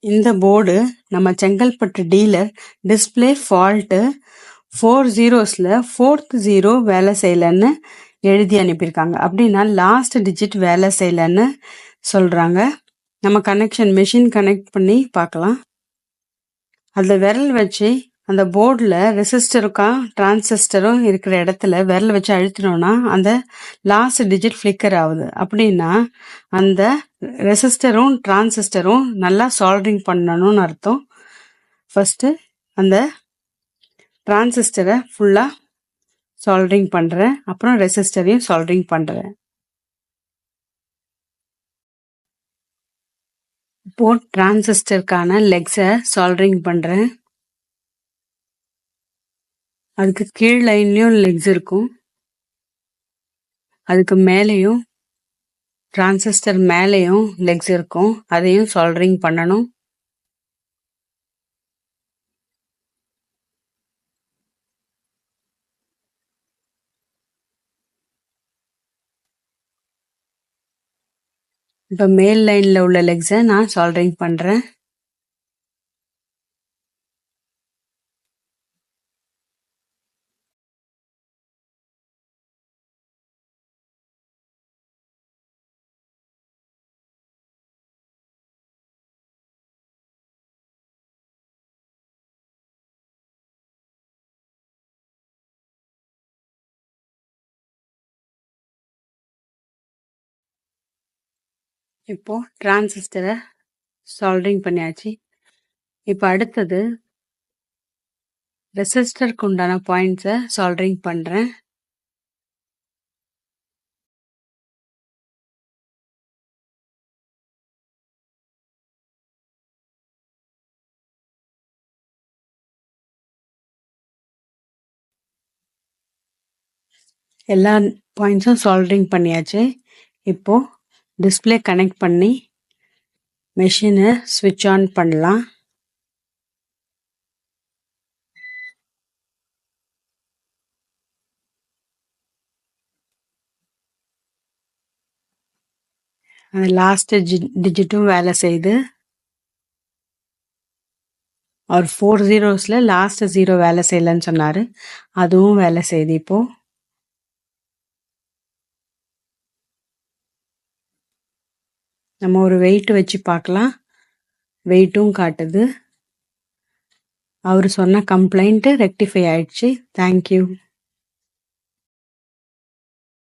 இந்த போர்டு நம்ம Chengalpattu dealer display fault four ஜீரோஸில் fourth zero வேலை செய்யலைன்னு எழுதி அனுப்பியிருக்காங்க. அப்படின்னா லாஸ்ட் டிஜிட் வேலை செய்யலைன்னு சொல்கிறாங்க நம்ம கனெக்ஷன் மிஷின் கனெக்ட் பண்ணி பார்க்கலாம். அதில் விரல் வச்சு அந்த போர்டில் ரெசிஸ்டருக்கும் டிரான்சிஸ்டரும் இருக்கிற இடத்துல விரல் வச்சு அழுத்தினோன்னா அந்த லாஸ்ட் டிஜிட் ஃப்ளிக்கர் ஆகுது. அப்படின்னா அந்த ரெசிஸ்டரும் டிரான்சிஸ்டரும் நல்லா சால்ட்ரிங் பண்ணணும்னு அர்த்தம். ஃபஸ்ட்டு அந்த டிரான்சிஸ்டரை ஃபுல்லாக சால்ட்ரிங் பண்ணுறேன் அப்புறம் ரெசிஸ்டரையும் சால்ட்ரிங் பண்ணுறேன் இப்போது டிரான்சிஸ்டருக்கான லெக்ஸை சால்ட்ரிங் பண்ணுறேன் அதுக்கு கீழ் லைன்லையும் லெக்ஸ் இருக்கும். அதுக்கு மேலேயும் டிரான்சிஸ்டர் மேலேயும் லெக்ஸ் இருக்கும். அதையும் சால்டரிங் பண்ணணும். இப்போ மேல் லைனில் உள்ள லெக்ஸை நான் சால்டரிங் பண்ணுறேன் இப்போது டிரான்சிஸ்டரை சால்ட்ரிங் பண்ணியாச்சு. இப்போ அடுத்தது ரெசிஸ்டருக்கு உண்டான பாயிண்ட்ஸை சால்ட்ரிங் பண்ணுறேன் எல்லா பாயிண்ட்ஸும் சால்ட்ரிங் பண்ணியாச்சு. இப்போது டிஸ்பிளே கனெக்ட் பண்ணி மெஷினை ஸ்விட்ச் ஆன் பண்ணலாம். அந்த லாஸ்ட்டு டிஜிட்டும் வேலை செய்யுது அவர் ஃபோர் ஜீரோஸில் லாஸ்ட்டு ஜீரோ வேலை செய்யலைன்னு சொன்னார். அதுவும் வேலை செய்யுது இப்போது நம்ம ஒரு வெயிட் வச்சு பார்க்கலாம். வெயிட்டும் காட்டுது. அவர் சொன்ன கம்ப்ளைண்ட்டு ரெக்டிஃபை ஆயிடுச்சு. தேங்க்யூ